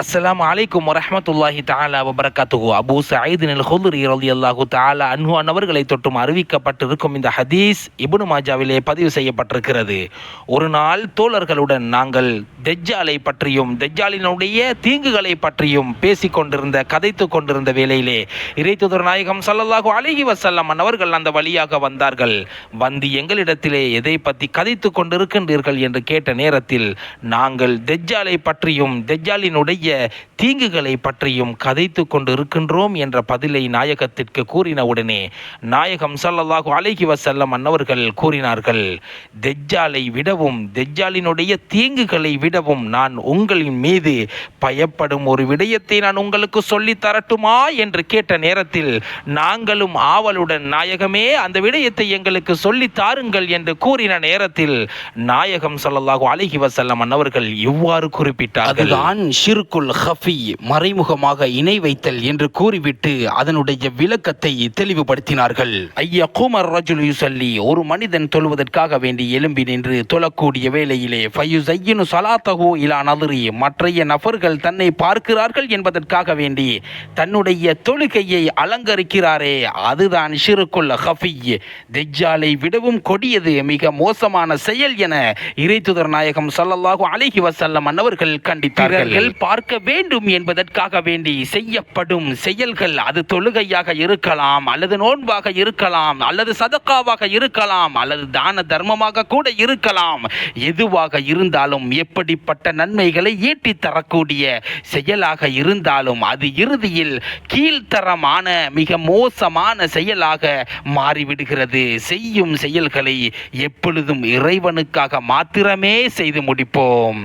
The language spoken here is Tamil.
அஸ்லாம் அலைக்கும் வரஹ்மத்துல்லாஹி தஆலா வபரகாத்துஹு. அபூ சயீதின் அல் ரலி அல்லாஹு தாலா அன்ஹு அன்னவர்களை தொட்டும் அறிவிக்கப்பட்டிருக்கும் இந்த ஹதீஸ் இபுனு மாஜாவிலே பதிவு செய்யப்பட்டிருக்கிறது. ஒரு நாள் தோழர்களுடன் நாங்கள் தெஜ்ஜாலை பற்றியும் தெஜ்ஜாலினுடைய தீங்குகளை பற்றியும் பேசிக் கொண்டிருந்த கதைத்து கொண்டிருந்த வேளையிலே இறைத்துதர் நாயகம் சல்லல்லாஹு அலிஹி வசல்லம் அன்னவர்கள் அந்த வழியாக வந்தார்கள். வந்து எங்களிடத்திலே எதை பற்றி கதைத்து கொண்டிருக்கின்றீர்கள் என்று கேட்ட நேரத்தில் நாங்கள் தெஜ்ஜாலை பற்றியும் தெஜ்ஜாலினுடைய தீங்குகளை பற்றியும் கதைத்து கொண்டு இருக்கின்றோம் என்ற பதிலை நாயகத்திற்கு கூறின உடனே நாயகம் சல்லல்லாஹு அலைஹி வசல்லம் அன்னவர்கள் கூறினார்கள் தெஜ்ஜாலை விடவும் தெஜ்ஜாலினுடைய தீங்குகளை விடவும் நான் உங்களின் மீது பயப்படும் ஒரு விடயத்தை நான் உங்களுக்கு சொல்லி தரட்டுமா? என்று கேட்ட நேரத்தில் நாங்களும் ஆவலுடன் நாயகமே அந்த விடயத்தை எங்களுக்கு சொல்லி தாருங்கள் என்று கூறின நேரத்தில் நாயகம் சல்லல்லாஹு அலைஹி வசல்லம் அன்னவர்கள் இவ்வாறு குறிப்பிட்டார்கள். அதுதான் ஷிர்குல் ஹஃபி மறைமுகமாக இணை வைத்தல் என்று கூறிவிட்டு அதனுடைய விளக்கத்தை தெளிவுபடுத்தினார்கள். ஐயா குமர் ரஜுல் யுசல்லி ஒரு மனிதன் தொழுவதற்காக வேண்டி எழும்பி நின்று தொழக்கூடிய வேளையிலே ஃபயுசையினு சலாத்தஹு இலா நதுரி மற்றைய நபர்கள் தன்னை பார்க்கிறார்கள் என்பதற்காக வேண்டி தன்னுடைய தொழுகையை அலங்கரிக்கிறாரே அதுதான் ஷிருக்குல் ஹஃபி. தெஜ்ஜாலை விடவும் கொடியது மிக மோசமான செயல் என இறைத்துதர் நாயகம் சல்லல்லாஹு அலிஹி வசல்லம் அன்னவர்கள் கண்டித்தார்கள். பார்க்க வேண்டும் என்பதற்காக வேண்டி செய்யப்படும் செயல்கள் அது தொழுகையாக இருக்கலாம் அல்லது நோன்பாக இருக்கலாம் அல்லது சதக்காவாக இருக்கலாம் அல்லது தான தர்மமாக கூட இருக்கலாம். எதுவாக இருந்தாலும் எப்படிப்பட்ட நன்மைகளை ஈட்டி தரக்கூடிய செயலாக இருந்தாலும் அது இறுதியில் கீழ்த்தரமான மிக மோசமான செயலாக மாறிவிடுகிறது. செய்யும் செயல்களை எப்பொழுதும் இறைவனுக்காக மாத்திரமே செய்து முடிப்போம்.